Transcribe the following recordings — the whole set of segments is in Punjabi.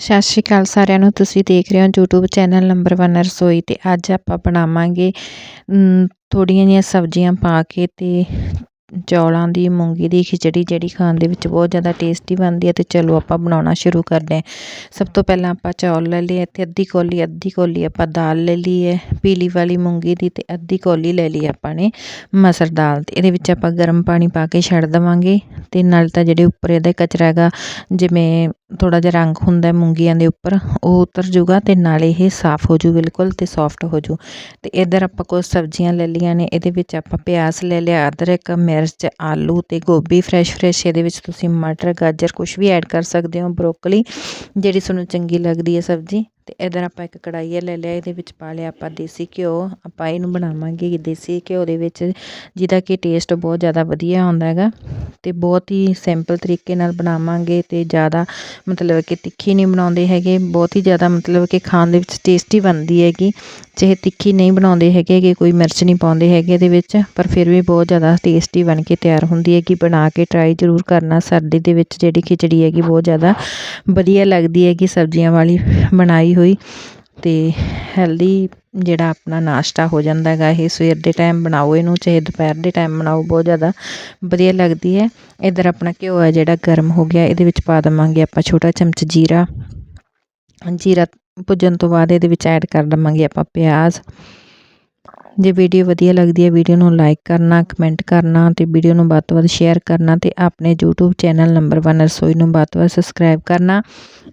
ਸਤਿ ਸ਼੍ਰੀ ਅਕਾਲ ਸਾਰਿਆਂ ਨੂੰ। ਤੁਸੀਂ ਦੇਖ ਰਹੇ ਹੋ YouTube ਚੈਨਲ ਨੰਬਰ 1 ਰਸੋਈ ਤੇ ਅੱਜ ਆਪਾਂ ਬਣਾਵਾਂਗੇ ਥੋੜ੍ਹੀਆਂ ਜਿਹੀਆਂ ਸਬਜ਼ੀਆਂ ਪਾ ਕੇ ਤੇ ਚੌਲਾਂ ਦੀ, ਮੂੰਗੀ ਦੀ, ਖਿਚੜੀ ਜਿਹੜੀ ਖਾਣ ਦੇ ਵਿੱਚ ਬਹੁਤ ਜ਼ਿਆਦਾ ਟੇਸਟੀ ਬਣਦੀ ਹੈ ਅਤੇ ਚਲੋ ਆਪਾਂ ਬਣਾਉਣਾ ਸ਼ੁਰੂ ਕਰਦੇ ਹਾਂ। ਸਭ ਤੋਂ ਪਹਿਲਾਂ ਆਪਾਂ ਚੌਲ ਲੈ ਲਏ ਇੱਥੇ ਅੱਧੀ ਕੌਲੀ ਅੱਧੀ ਕੌਲੀ ਆਪਾਂ ਦਾਲ ਲੈ ਲਈ ਹੈ ਪੀਲੀ ਵਾਲੀ ਮੂੰਗੀ ਦੀ ਅਤੇ ਅੱਧੀ ਕੌਲੀ ਲੈ ਲਈ ਆਪਾਂ ਨੇ ਮਸਰ ਦਾਲ ਅਤੇ ਇਹਦੇ ਵਿੱਚ ਆਪਾਂ ਗਰਮ ਪਾਣੀ ਪਾ ਕੇ ਛੱਡ ਦੇਵਾਂਗੇ ਅਤੇ ਨਾਲ ਤਾਂ ਜਿਹੜੇ ਉੱਪਰ ਇਹਦਾ ਕਚਰਾ ਹੈਗਾ, ਜਿਵੇਂ ਥੋੜਾ ਜਿਹਾ ਰੰਗ ਹੁੰਦਾ ਮੂੰਗੀਆਂ ਦੇ ਉੱਪਰ, ਉਹ ਉਤਰ ਜੂਗਾ ਤੇ ਨਾਲੇ ਇਹ ਸਾਫ਼ ਹੋ ਜੂ ਬਿਲਕੁਲ ਤੇ ਸੌਫਟ ਹੋ ਜੂ ਤੇ ਇਧਰ ਆਪਾਂ ਕੁਝ ਸਬਜ਼ੀਆਂ ਲੈ ਲਈਆਂ ਨੇ, ਇਹਦੇ ਵਿੱਚ ਆਪਾਂ ਪਿਆਜ਼ ਲੈ ਲਿਆ, ਅਦਰਕ ਮਿਰਚ ਆਲੂ ਤੇ ਗੋਭੀ ਫਰੈਸ਼ ਫਰੈਸ਼ ਇਹਦੇ ਵਿੱਚ ਤੁਸੀਂ ਮਟਰ, ਗਾਜਰ ਕੁਝ ਵੀ ਐਡ ਕਰ ਸਕਦੇ ਹੋ ਬਰੋਕਲੀ ਜਿਹੜੀ ਤੁਹਾਨੂੰ ਚੰਗੀ ਲੱਗਦੀ ਹੈ ਸਬਜ਼ੀ। ਅਤੇ ਇੱਧਰ ਆਪਾਂ ਇੱਕ ਕੜਾਹੀਆ ਲੈ ਲਿਆ, ਇਹਦੇ ਵਿੱਚ ਪਾ ਲਿਆ ਆਪਾਂ ਦੇਸੀ ਘਿਓ। ਆਪਾਂ ਇਹਨੂੰ ਬਣਾਵਾਂਗੇ ਦੇਸੀ ਘਿਓ ਦੇ ਵਿੱਚ, ਜਿਹਦਾ ਕਿ ਟੇਸਟ ਬਹੁਤ ਜ਼ਿਆਦਾ ਵਧੀਆ ਆਉਂਦਾ ਹੈਗਾ ਅਤੇ ਬਹੁਤ ਹੀ ਸਿੰਪਲ ਤਰੀਕੇ ਨਾਲ ਬਣਾਵਾਂਗੇ ਅਤੇ ਜ਼ਿਆਦਾ ਮਤਲਬ ਕਿ ਤਿੱਖੀ ਨਹੀਂ ਬਣਾਉਂਦੇ ਹੈਗੇ, ਬਹੁਤ ਹੀ ਜ਼ਿਆਦਾ ਮਤਲਬ ਕਿ ਖਾਣ ਦੇ ਵਿੱਚ ਟੇਸਟੀ ਬਣਦੀ ਹੈਗੀ। ਚਾਹੇ ਤਿੱਖੀ ਨਹੀਂ ਬਣਾਉਂਦੇ ਹੈਗੇ ਕਿ ਕੋਈ ਮਿਰਚ ਨਹੀਂ ਪਾਉਂਦੇ ਹੈਗੇ ਇਹਦੇ ਵਿੱਚ, ਪਰ ਫਿਰ ਵੀ ਬਹੁਤ ਜ਼ਿਆਦਾ ਟੇਸਟੀ ਬਣ ਕੇ ਤਿਆਰ ਹੁੰਦੀ ਹੈਗੀ। ਬਣਾ ਕੇ ਟਰਾਈ ਜ਼ਰੂਰ ਕਰਨਾ, ਸਰਦੀ ਦੇ ਵਿੱਚ ਜਿਹੜੀ ਖਿਚੜੀ ਹੈਗੀ ਬਹੁਤ ਜ਼ਿਆਦਾ ਵਧੀਆ ਲੱਗਦੀ ਹੈਗੀ ਸਬਜ਼ੀਆਂ ਵਾਲੀ ਬਣਾਈ ਹੋਈ ਤੇ ਹੈਲਦੀ ਜਿਹੜਾ ਆਪਣਾ ਨਾਸ਼ਤਾ ਹੋ ਜਾਂਦਾ ਹੈਗਾ, ਇਹ ਸਵੇਰ ਦੇ ਟਾਈਮ ਬਣਾਓ ਇਹਨੂੰ, ਚਾਹੇ ਦੁਪਹਿਰ ਦੇ ਟਾਈਮ ਬਣਾਓ, ਬਹੁਤ ਜ਼ਿਆਦਾ ਵਧੀਆ ਲੱਗਦੀ ਹੈ। ਇੱਧਰ ਆਪਣਾ ਘਿਓ ਹੈ ਜਿਹੜਾ ਗਰਮ ਹੋ ਗਿਆ, ਇਹਦੇ ਵਿੱਚ ਪਾ ਦੇਵਾਂਗੇ ਆਪਾਂ ਛੋਟਾ ਚਮਚ ਜੀਰਾ। ਜੀਰਾ ਭੁੱਜਣ ਤੋਂ ਬਾਅਦ ਇਹਦੇ ਵਿੱਚ ਐਡ ਕਰ ਦੇਵਾਂਗੇ ਆਪਾਂ ਪਿਆਜ਼। ਜੇ ਵੀਡੀਓ ਵਧੀਆ ਲੱਗਦੀ ਹੈ, ਵੀਡੀਓ ਨੂੰ ਲਾਈਕ ਕਰਨਾ ਕਮੈਂਟ ਕਰਨਾ ਤੇ ਵੀਡੀਓ ਨੂੰ ਵੱਧ ਤੋਂ ਵੱਧ ਸ਼ੇਅਰ ਕਰਨਾ ਤੇ ਆਪਣੇ YouTube ਚੈਨਲ ਨੰਬਰ 1 ਰਸੋਈ ਨੂੰ ਵੱਧ ਤੋਂ ਵੱਧ ਸਬਸਕ੍ਰਾਈਬ ਕਰਨਾ।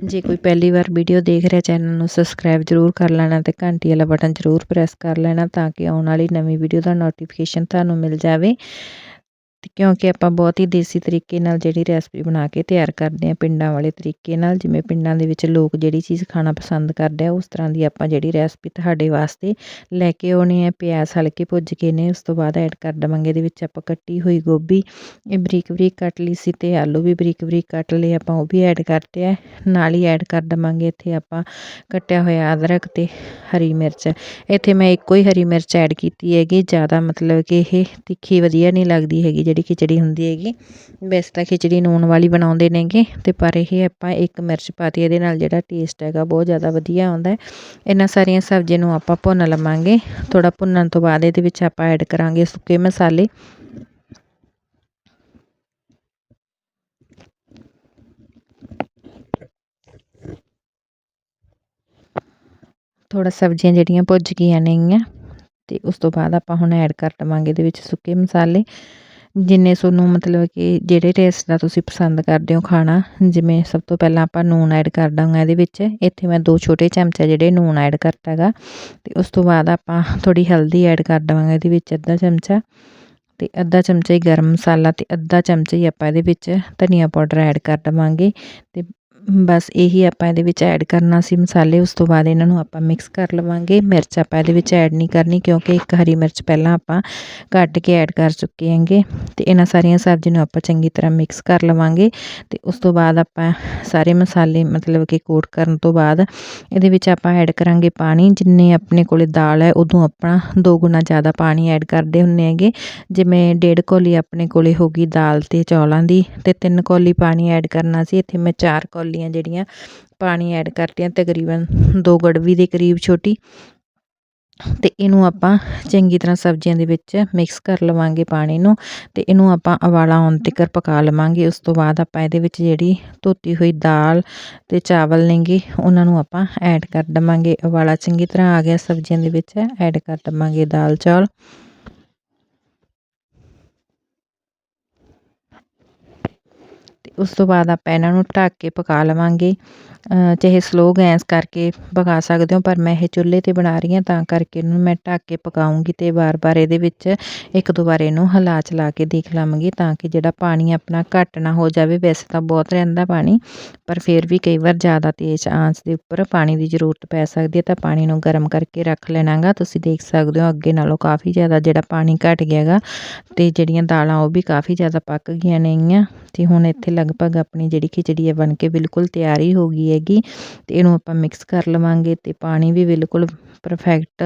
ਜੇ ਕੋਈ ਪਹਿਲੀ ਵਾਰ ਵੀਡੀਓ ਦੇਖ ਰਿਹਾ ਚੈਨਲ ਨੂੰ ਸਬਸਕ੍ਰਾਈਬ ਜ਼ਰੂਰ ਕਰ ਲੈਣਾ ਤੇ ਘੰਟੀ ਵਾਲਾ ਬਟਨ ਜ਼ਰੂਰ ਪ੍ਰੈਸ ਕਰ ਲੈਣਾ ਤਾਂ ਕਿ ਆਉਣ ਵਾਲੀ ਨਵੀਂ ਵੀਡੀਓ ਦਾ ਨੋਟੀਫਿਕੇਸ਼ਨ ਤੁਹਾਨੂੰ ਮਿਲ ਜਾਵੇ। ਕਿਉਂਕਿ ਆਪਾਂ ਬਹੁਤ ਹੀ ਦੇਸੀ ਤਰੀਕੇ ਨਾਲ ਜਿਹੜੀ ਰੈਸਪੀ ਬਣਾ ਕੇ ਤਿਆਰ ਕਰਦੇ ਹਾਂ ਪਿੰਡਾਂ ਵਾਲੇ ਤਰੀਕੇ ਨਾਲ, ਜਿਵੇਂ ਪਿੰਡਾਂ ਦੇ ਵਿੱਚ ਲੋਕ ਜਿਹੜੀ ਚੀਜ਼ ਖਾਣਾ ਪਸੰਦ ਕਰਦੇ ਆ, ਉਸ ਤਰ੍ਹਾਂ ਦੀ ਆਪਾਂ ਜਿਹੜੀ ਰੈਸਪੀ ਤੁਹਾਡੇ ਵਾਸਤੇ ਲੈ ਕੇ ਆਉਣੀ ਹੈ ਪਿਆਜ਼ ਹਲਕੇ ਭੁੱਜ ਕੇ ਨੇ, ਉਸ ਤੋਂ ਬਾਅਦ ਐਡ ਕਰ ਦਵਾਂਗੇ, ਇਹਦੇ ਵਿੱਚ ਆਪਾਂ ਕੱਟੀ ਹੋਈ ਗੋਭੀ, ਇਹ ਬਰੀਕ ਬਰੀਕ ਕੱਟ ਲਈ ਸੀ ਤੇ ਆਲੂ ਵੀ ਬਰੀਕ ਬਰੀਕ ਕੱਟ ਲਏ, ਆਪਾਂ ਉਹ ਵੀ ਐਡ ਕਰਤੇ ਆ, ਨਾਲ ਹੀ ਐਡ ਕਰ ਦਵਾਂਗੇ ਇੱਥੇ ਆਪਾਂ ਕੱਟਿਆ ਹੋਇਆ ਅਦਰਕ ਤੇ ਹਰੀ ਮਿਰਚ। ਇੱਥੇ ਮੈਂ ਇੱਕੋ ਹੀ ਹਰੀ ਮਿਰਚ ਐਡ ਕੀਤੀ ਹੈਗੀ, ਜ਼ਿਆਦਾ ਮਤਲਬ ਕਿ ਇਹ ਤਿੱਖੀ ਵਧੀਆ ਨਹੀਂ ਲੱਗਦੀ ਹੈਗੀ ਜਿਹੜੀ ਖਿਚੜੀ ਹੁੰਦੀ ਹੈਗੀ, ਵੈਸੇ ਤਾਂ ਖਿਚੜੀ ਨੂਣ ਵਾਲੀ ਬਣਾਉਂਦੇ ਨੇਗੇ, ਤੇ ਪਰ ਇਹ ਆਪਾਂ ਇੱਕ ਮਿਰਚ ਪਾਤੀ ਇਹਦੇ ਨਾਲ ਜਿਹੜਾ ਟੇਸਟ ਹੈਗਾ ਬਹੁਤ ਜ਼ਿਆਦਾ ਵਧੀਆ ਆਉਂਦਾ ਇਹਨਾਂ ਸਾਰੀਆਂ ਸਬਜ਼ੀਆਂ ਨੂੰ ਆਪਾਂ ਭੁੰਨ ਲਵਾਂਗੇ, ਥੋੜ੍ਹਾ ਭੁੰਨਣ ਤੋਂ ਬਾਅਦ ਇਹਦੇ ਵਿੱਚ ਆਪਾਂ ਐਡ ਕਰਾਂਗੇ ਸੁੱਕੇ ਮਸਾਲੇ। ਥੋੜਾ ਸਬਜ਼ੀਆਂ ਜਿਹੜੀਆਂ ਭੁੱਜ ਗਈਆਂ ਨੇਗੀਆਂ, ਤੇ ਉਸ ਤੋਂ ਬਾਅਦ ਆਪਾਂ ਹੁਣ ਐਡ ਕਰ ਦਵਾਂਗੇ ਇਹਦੇ ਵਿੱਚ ਸੁੱਕੇ ਮਸਾਲੇ। ਜਿੰਨੇ ਤੁਹਾਨੂੰ ਮਤਲਬ ਕਿ ਜਿਹੜੇ ਟੇਸਟ ਦਾ ਤੁਸੀਂ ਪਸੰਦ ਕਰਦੇ ਹੋ ਖਾਣਾ, ਜਿਵੇਂ ਸਭ ਤੋਂ ਪਹਿਲਾਂ ਆਪਾਂ ਨੂਨ ਐਡ ਕਰ ਦਾਂਗੇ ਇਹਦੇ ਵਿੱਚ। ਇੱਥੇ ਮੈਂ ਦੋ ਛੋਟੇ ਚਮਚੇ ਜਿਹੜੇ ਨੂਨ ਐਡ ਕਰਤਾ ਹੈਗਾ ਤੇ ਉਸ ਤੋਂ ਬਾਅਦ ਆਪਾਂ ਥੋੜੀ ਹਲਦੀ ਐਡ ਕਰ ਦਵਾਂਗੇ ਇਹਦੇ ਵਿੱਚ ਅੱਧਾ ਚਮਚਾ। ਤੇ ਅੱਧਾ ਚਮਚਾ ਹੀ ਗਰਮ ਮਸਾਲਾ ਤੇ ਅੱਧਾ ਚਮਚਾ ਹੀ ਆਪਾਂ ਇਹਦੇ ਵਿੱਚ ਧਨੀਆ ਪਾਊਡਰ ਐਡ ਕਰ ਦਵਾਂਗੇ। ਤੇ ਬਸ ਇਹੀ ਆਪਾਂ ਇਹਦੇ ਵਿੱਚ ਐਡ ਕਰਨਾ ਸੀ ਮਸਾਲੇ, ਉਸ ਤੋਂ ਬਾਅਦ ਇਹਨਾਂ ਨੂੰ ਆਪਾਂ ਮਿਕਸ ਕਰ ਲਵਾਂਗੇ। ਮਿਰਚ ਆਪਾਂ ਇਹਦੇ ਵਿੱਚ ਐਡ ਨਹੀਂ ਕਰਨੀ ਕਿਉਂਕਿ ਇੱਕ ਹਰੀ ਮਿਰਚ ਪਹਿਲਾਂ ਆਪਾਂ ਕੱਟ ਕੇ ਐਡ ਕਰ ਚੁੱਕੇ ਹਾਂਗੇ। ਤੇ ਇਹਨਾਂ ਸਾਰੀਆਂ ਸਬਜ਼ੀ ਨੂੰ ਆਪਾਂ ਚੰਗੀ ਤਰ੍ਹਾਂ ਮਿਕਸ ਕਰ ਲਵਾਂਗੇ। ਤੇ ਉਸ ਤੋਂ ਬਾਅਦ ਆਪਾਂ ਸਾਰੇ ਮਸਾਲੇ ਮਤਲਬ ਕਿ ਕੋਟ ਕਰਨ ਤੋਂ ਬਾਅਦ ਇਹਦੇ ਵਿੱਚ ਆਪਾਂ ਐਡ ਕਰਾਂਗੇ ਪਾਣੀ। ਜਿੰਨੇ ਆਪਣੇ ਕੋਲੇ ਦਾਲ ਹੈ, ਉਦੋਂ ਆਪਣਾ ਦੋ ਗੁਣਾ ਜ਼ਿਆਦਾ ਪਾਣੀ ਐਡ ਕਰਦੇ ਹੁੰਨੇ ਹੈਗੇ। ਜਿਵੇਂ ਡੇਢ ਕੋਲੀ ਆਪਣੇ ਕੋਲੇ ਹੋਗੀ ਦਾਲ ਤੇ ਚੌਲਾਂ ਦੀ, ਤੇ ਤਿੰਨ ਕੋਲੀ ਪਾਣੀ ਐਡ ਕਰਨਾ ਸੀ। ਇੱਥੇ ਮੈਂ ਚਾਰ ਕੋਲੀ ਕੋਲੀਆਂ ਜਿਹੜੀਆਂ ਪਾਣੀ ਐਡ ਕਰਤੀਆਂ, ਤਕਰੀਬਨ ਦੋ ਗੜਵੀ ਦੇ ਕਰੀਬ ਛੋਟੀ। ਤੇ ਇਹਨੂੰ ਆਪਾਂ ਚੰਗੀ ਤਰ੍ਹਾਂ ਸਬਜ਼ੀਆਂ ਦੇ ਵਿੱਚ ਮਿਕਸ ਕਰ ਲਵਾਂਗੇ ਪਾਣੀ ਨੂੰ ਤੇ ਇਹਨੂੰ ਆਪਾਂ ਉਬਾਲਾ ਆਉਣ ਤੱਕ ਪਕਾ ਲਵਾਂਗੇ। ਉਸ ਤੋਂ ਬਾਅਦ ਆਪਾਂ ਇਹਦੇ ਵਿੱਚ ਜਿਹੜੀ ਧੋਤੀ ਹੋਈ ਦਾਲ ਤੇ ਚਾਵਲ ਨੇਗੇ, ਉਹਨਾਂ ਨੂੰ ਆਪਾਂ ਐਡ ਕਰ ਦਵਾਂਗੇ। ਉਬਾਲਾ ਚੰਗੀ ਤਰ੍ਹਾਂ ਆ ਗਿਆ ਸਬਜ਼ੀਆਂ ਦੇ ਵਿੱਚ ਐਡ ਕਰ ਦਵਾਂਗੇ ਦਾਲ ਚੌਲ ਉਸ ਤੋਂ ਬਾਅਦ ਆਪਾਂ ਇਹਨਾਂ ਨੂੰ ਢੱਕ ਕੇ ਪਕਾ ਲਵਾਂਗੇ। ਚਾਹੇ ਸਲੋ ਗੈਸ ਕਰਕੇ ਪਕਾ ਸਕਦੇ ਹੋ, ਪਰ ਮੈਂ ਇਹ ਚੁੱਲ੍ਹੇ 'ਤੇ ਬਣਾ ਰਹੀ ਹਾਂ, ਤਾਂ ਕਰਕੇ ਇਹਨੂੰ ਮੈਂ ਢੱਕ ਕੇ ਪਕਾਉਂਗੀ ਅਤੇ ਵਾਰ-ਵਾਰ ਇਹਦੇ ਵਿੱਚ ਇੱਕ ਦੋ ਵਾਰ ਇਹਨੂੰ ਹਿਲਾ ਚਲਾ ਕੇ ਦੇਖ ਲਵਾਂਗੀ, ਤਾਂ ਕਿ ਜਿਹੜਾ ਪਾਣੀ ਆਪਣਾ ਘੱਟ ਨਾ ਹੋ ਜਾਵੇ। ਵੈਸੇ ਤਾਂ ਬਹੁਤ ਰਹਿੰਦਾ ਪਾਣੀ, ਪਰ ਫਿਰ ਵੀ ਕਈ ਵਾਰ ਜ਼ਿਆਦਾ ਤੇਜ਼ ਆਂਚ ਦੇ ਉੱਪਰ ਪਾਣੀ ਦੀ ਜ਼ਰੂਰਤ ਪੈ ਸਕਦੀ ਹੈ, ਤਾਂ ਪਾਣੀ ਨੂੰ ਗਰਮ ਕਰਕੇ ਰੱਖ ਲੈਣਾ ਗਾ ਤੁਸੀਂ ਦੇਖ ਸਕਦੇ ਹੋ, ਅੱਗੇ ਨਾਲੋਂ ਕਾਫੀ ਜ਼ਿਆਦਾ ਜਿਹੜਾ ਪਾਣੀ ਘਟ ਗਿਆ ਗਾ ਅਤੇ ਜਿਹੜੀਆਂ ਦਾਲਾਂ ਉਹ ਵੀ ਕਾਫੀ ਜ਼ਿਆਦਾ ਪੱਕ ਗਈਆਂ ਨੇਗੀਆਂ ਅਤੇ ਹੁਣ ਇੱਥੇ ਲੱਗ ਲਗਭਗ ਆਪਣੀ ਜਿਹੜੀ ਖਿਚੜੀ ਹੈ ਬਣ ਕੇ ਬਿਲਕੁਲ ਤਿਆਰ ਹੀ ਹੋ ਗਈ ਹੈਗੀ। ਅਤੇ ਇਹਨੂੰ ਆਪਾਂ ਮਿਕਸ ਕਰ ਲਵਾਂਗੇ ਅਤੇ ਪਾਣੀ ਵੀ ਬਿਲਕੁਲ ਪਰਫੈਕਟ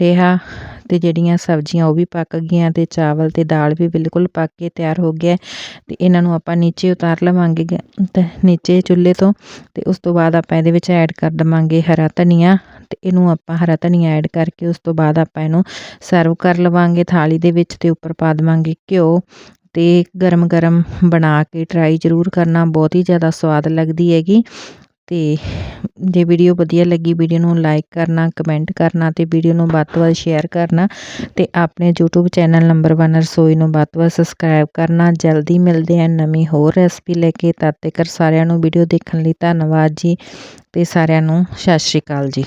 ਰਿਹਾ ਅਤੇ ਜਿਹੜੀਆਂ ਸਬਜ਼ੀਆਂ ਉਹ ਵੀ ਪੱਕ ਗਈਆਂ ਅਤੇ ਚਾਵਲ ਅਤੇ ਦਾਲ ਵੀ ਬਿਲਕੁਲ ਪੱਕ ਕੇ ਤਿਆਰ ਹੋ ਗਿਆ। ਅਤੇ ਇਹਨਾਂ ਨੂੰ ਆਪਾਂ ਨੀਚੇ ਉਤਾਰ ਲਵਾਂਗੇ ਤੇ ਨੀਚੇ ਚੁੱਲ੍ਹੇ ਤੋਂ ਅਤੇ ਉਸ ਤੋਂ ਬਾਅਦ ਆਪਾਂ ਇਹਦੇ ਵਿੱਚ ਐਡ ਕਰ ਦਵਾਂਗੇ ਹਰਾ ਧਨੀਆ ਤੇ ਇਹਨੂੰ ਆਪਾਂ ਹਰਾ ਧਨੀਆ ਐਡ ਕਰਕੇ ਉਸ ਤੋਂ ਬਾਅਦ ਆਪਾਂ ਇਹਨੂੰ ਸਰਵ ਕਰ ਲਵਾਂਗੇ ਥਾਲੀ ਦੇ ਵਿੱਚ ਤੇ ਉੱਪਰ ਪਾ ਦੇਵਾਂਗੇ ਘਿਓ ਅਤੇ ਗਰਮ ਗਰਮ ਬਣਾ ਕੇ ਟਰਾਈ ਜ਼ਰੂਰ ਕਰਨਾ, ਬਹੁਤ ਹੀ ਜ਼ਿਆਦਾ ਸਵਾਦ ਲੱਗਦੀ ਹੈਗੀ। ਅਤੇ ਜੇ ਵੀਡੀਓ ਵਧੀਆ ਲੱਗੀ ਵੀਡੀਓ ਨੂੰ ਲਾਈਕ ਕਰਨਾ ਕਮੈਂਟ ਕਰਨਾ ਅਤੇ ਵੀਡੀਓ ਨੂੰ ਵੱਧ ਤੋਂ ਵੱਧ ਸ਼ੇਅਰ ਕਰਨਾ ਅਤੇ ਆਪਣੇ ਯੂਟਿਊਬ ਚੈਨਲ ਨੰਬਰ 1 ਰਸੋਈ ਨੂੰ ਵੱਧ ਤੋਂ ਵੱਧ ਸਬਸਕ੍ਰਾਈਬ ਕਰਨਾ। ਜਲਦੀ ਮਿਲਦੇ ਹਾਂ ਨਵੀਂ ਹੋਰ ਰੈਸਪੀ ਲੈ ਕੇ। ਤਦ ਤੱਕ ਸਾਰਿਆਂ ਨੂੰ ਵੀਡੀਓ ਦੇਖਣ ਲਈ ਧੰਨਵਾਦ ਜੀ ਅਤੇ ਸਾਰਿਆਂ ਨੂੰ ਸਤਿ ਸ਼੍ਰੀ ਅਕਾਲ ਜੀ।